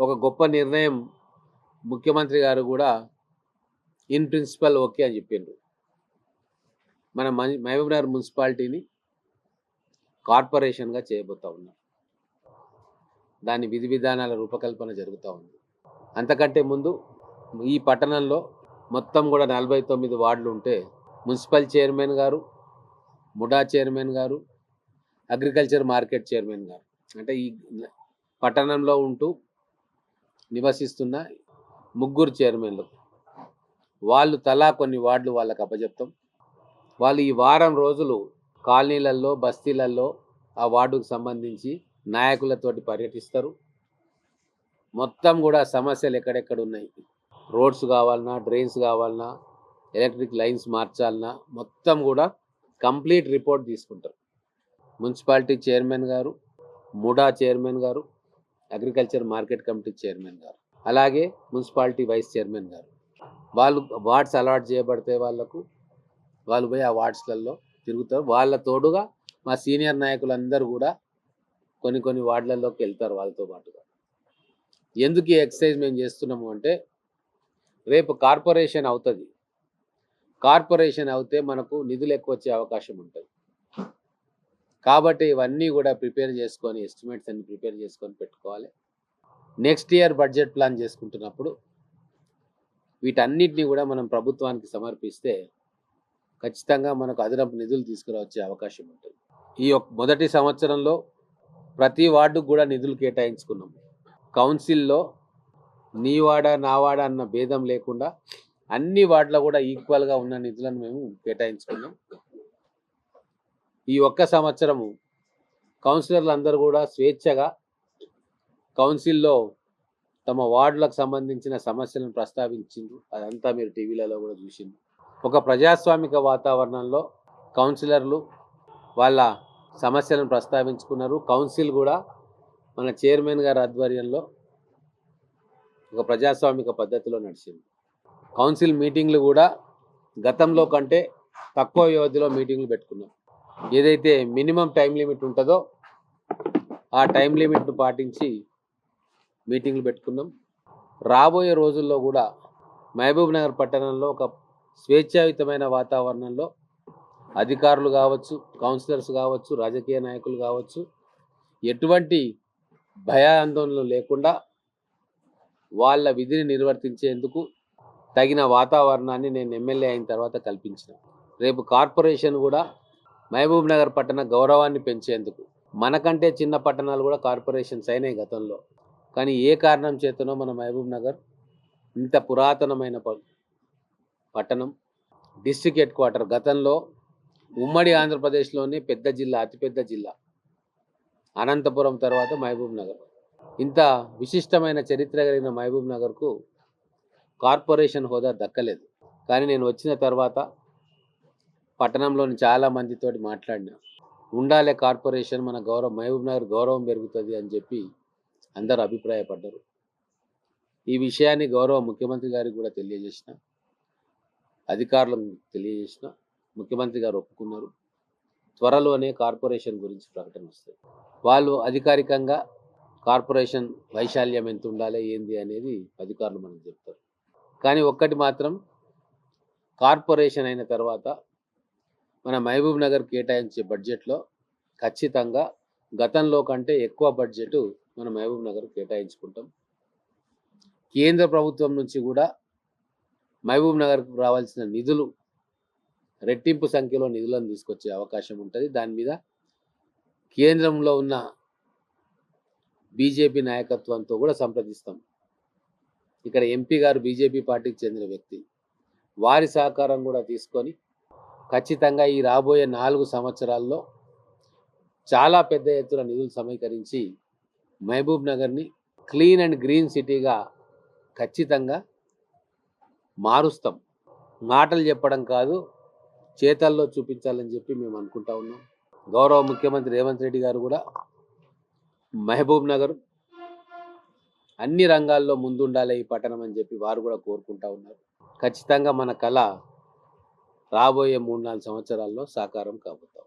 ఒక గొప్ప నిర్ణయం ముఖ్యమంత్రి గారు కూడా ఇన్ ప్రిన్సిపల్ ఓకే అని చెప్పిండ్రు. మన మహబూబ్నగర్ మున్సిపాలిటీని కార్పొరేషన్గా చేయబోతా ఉన్నాం దాని విధి విధానాల రూపకల్పన జరుగుతూ ఉంది. అంతకంటే ముందు ఈ పట్టణంలో మొత్తం కూడా నలభై తొమ్మిది వార్డులు ఉంటే మున్సిపల్ చైర్మన్ గారు ముడా చైర్మన్ గారు అగ్రికల్చర్ మార్కెట్ చైర్మన్ గారు. అంటే ఈ పట్టణంలో ఉంటూ నివసిస్తున్న ముగ్గురు చైర్మన్లు. వాళ్ళు తలా కొన్ని వార్డులు వాళ్ళకి అప్పచెప్తాం వాళ్ళు ఈ వారం రోజులు కాలనీలలో బస్తీలలో ఆ వార్డుకు సంబంధించి నాయకులతోటి పర్యటిస్తారు. మొత్తం కూడా సమస్యలు ఎక్కడెక్కడ ఉన్నాయి? రోడ్స్ కావాలన్నా డ్రైన్స్ కావాలన్నా ఎలక్ట్రిక్ లైన్స్ మార్చాలన్నా మొత్తం కూడా కంప్లీట్ రిపోర్ట్ తీసుకుంటారు. మున్సిపాలిటీ చైర్మన్ గారు ముడా చైర్మన్ గారు అగ్రికల్చర్ మార్కెట్ కమిటీ చైర్మన్ గారు అలాగే మున్సిపాలిటీ వైస్ చైర్మన్ గారు. వాళ్ళు వార్డ్స్ అలాట్ చేయబడితే వాళ్ళకు వాళ్ళు పోయి ఆ వార్డ్స్లలో తిరుగుతారు. వాళ్ళ తోడుగా మా సీనియర్ నాయకులందరూ కూడా కొన్ని కొన్ని వార్డులలోకి వెళ్తారు వాళ్ళతో పాటుగా. ఎందుకు ఈ ఎక్సర్సైజ్ మేము చేస్తున్నాము అంటే రేపు కార్పొరేషన్ అవుతుంది. కార్పొరేషన్ అవుతే మనకు నిధులు ఎక్కువ వచ్చే అవకాశం ఉంటుంది. కాబట్టి ఇవన్నీ కూడా ప్రిపేర్ చేసుకొని ఎస్టిమేట్స్ అన్ని ప్రిపేర్ చేసుకొని పెట్టుకోవాలి. నెక్స్ట్ ఇయర్ బడ్జెట్ ప్లాన్ చేసుకుంటున్నప్పుడు వీటన్నిటిని కూడా మనం ప్రభుత్వానికి సమర్పిస్తే ఖచ్చితంగా మనకు అదనపు నిధులు తీసుకురావచ్చే అవకాశం ఉంటుంది. ఈ యొక్క మొదటి సంవత్సరంలో ప్రతి వార్డుకు కూడా నిధులు కేటాయించుకున్నాం. కౌన్సిల్లో నీ వాడ నా వాడ అన్న భేదం లేకుండా అన్ని వార్డులో కూడా ఈక్వల్గా ఉన్న నిధులను మేము కేటాయించుకున్నాం. ఈ ఒక్క సంవత్సరము కౌన్సిలర్లు అందరూ కూడా స్వేచ్ఛగా కౌన్సిల్లో తమ వార్డులకు సంబంధించిన సమస్యలను ప్రస్తావించిండ్రు. అదంతా మీరు టీవీలలో కూడా చూసిండ్రు. ఒక ప్రజాస్వామిక వాతావరణంలో కౌన్సిలర్లు వాళ్ళ సమస్యలను ప్రస్తావించుకున్నారు. కౌన్సిల్ కూడా మన చైర్మన్ గారి ఆధ్వర్యంలో ఒక ప్రజాస్వామిక పద్ధతిలో నడిచింది. కౌన్సిల్ మీటింగ్లు కూడా గతంలో కంటే తక్కువ వ్యవధిలో మీటింగ్లు పెట్టుకున్నాం ఏదైతే మినిమం టైం లిమిట్ ఉంటుందో ఆ టైం లిమిట్ను పాటించి మీటింగ్లు పెట్టుకున్నాం రాబోయే రోజుల్లో కూడా మహబూబ్ నగర్ పట్టణంలో ఒక స్వేచ్ఛాయుతమైన వాతావరణంలో అధికారులు కావచ్చు కౌన్సిలర్స్ కావచ్చు రాజకీయ నాయకులు కావచ్చు ఎటువంటి భయాందోళనలు లేకుండా వాళ్ళ విధిని నిర్వర్తించేందుకు తగిన వాతావరణాన్ని నేను ఎమ్మెల్యే అయిన తర్వాత కల్పించిన. రేపు కార్పొరేషన్ కూడా మహబూబ్ నగర్ పట్టణ గౌరవాన్ని పెంచేందుకు. మనకంటే చిన్న పట్టణాలు కూడా కార్పొరేషన్స్ అయినాయి గతంలో. కానీ ఏ కారణం చేతనో మన మహబూబ్ నగర్ ఇంత పురాతనమైన పట్టణం. డిస్ట్రిక్ట్ హెడ్ క్వార్టర్ గతంలో ఉమ్మడి ఆంధ్రప్రదేశ్లోని పెద్ద జిల్లా అతిపెద్ద జిల్లా. అనంతపురం తర్వాత మహబూబ్ నగర్. ఇంత విశిష్టమైన చరిత్ర కలిగిన మహబూబ్ నగర్కు కార్పొరేషన్ హోదా దక్కలేదు. కానీ నేను వచ్చిన తర్వాత పట్టణంలోని చాలా మందితోటి మాట్లాడినా. ఉండాలే కార్పొరేషన్ మన గౌరవం మహబూబ్ నగర్ గౌరవం పెరుగుతుంది అని చెప్పి అందరూ అభిప్రాయపడ్డారు. ఈ విషయాన్ని గౌరవ ముఖ్యమంత్రి గారికి కూడా తెలియజేసిన అధికారులకు తెలియజేసిన ముఖ్యమంత్రి గారు ఒప్పుకున్నారు. త్వరలోనే కార్పొరేషన్ గురించి ప్రకటన వస్తుంది వాళ్ళు అధికారికంగా కార్పొరేషన్ వైశాల్యం ఎంత ఉండాలి ఏంది అనేది అధికారులు మనకు చెప్తారు. కానీ ఒక్కటి మాత్రం కార్పొరేషన్ అయిన తర్వాత మన మహబూబ్ నగర్ కేటాయించే బడ్జెట్లో ఖచ్చితంగా గతంలో కంటే ఎక్కువ బడ్జెట్ మన మహబూబ్ నగర్ కేటాయించుకుంటాం. కేంద్ర ప్రభుత్వం నుంచి కూడా మహబూబ్ నగర్కు రావాల్సిన నిధులు రెట్టింపు సంఖ్యలో నిధులను తీసుకొచ్చే అవకాశం ఉంటుంది. దాని మీద కేంద్రంలో ఉన్న బీజేపీ నాయకత్వంతో కూడా సంప్రదిస్తాం. ఇక్కడ ఎంపీ గారు బీజేపీ పార్టీకి చెందిన వ్యక్తి వారి సహకారం కూడా తీసుకొని ఖచ్చితంగా ఈ రాబోయే నాలుగు సంవత్సరాల్లో చాలా పెద్ద ఎత్తున నిధులు సమీకరించి మహబూబ్ నగర్ని క్లీన్ అండ్ గ్రీన్ సిటీగా ఖచ్చితంగా మారుస్తాం. మాటలు చెప్పడం కాదు చేతల్లో చూపించాలని చెప్పి మేము అనుకుంటా ఉన్నాం. గౌరవ ముఖ్యమంత్రి రేవంత్ రెడ్డి గారు కూడా మహబూబ్ నగర్ అన్ని రంగాల్లో ముందుండాలి ఈ పట్టణం అని చెప్పి వారు కూడా కోరుకుంటా ఉన్నారు. ఖచ్చితంగా మన కళ రాబోయే మూడు నాలుగు సంవత్సరాల్లో సాకారం కాబోతాం.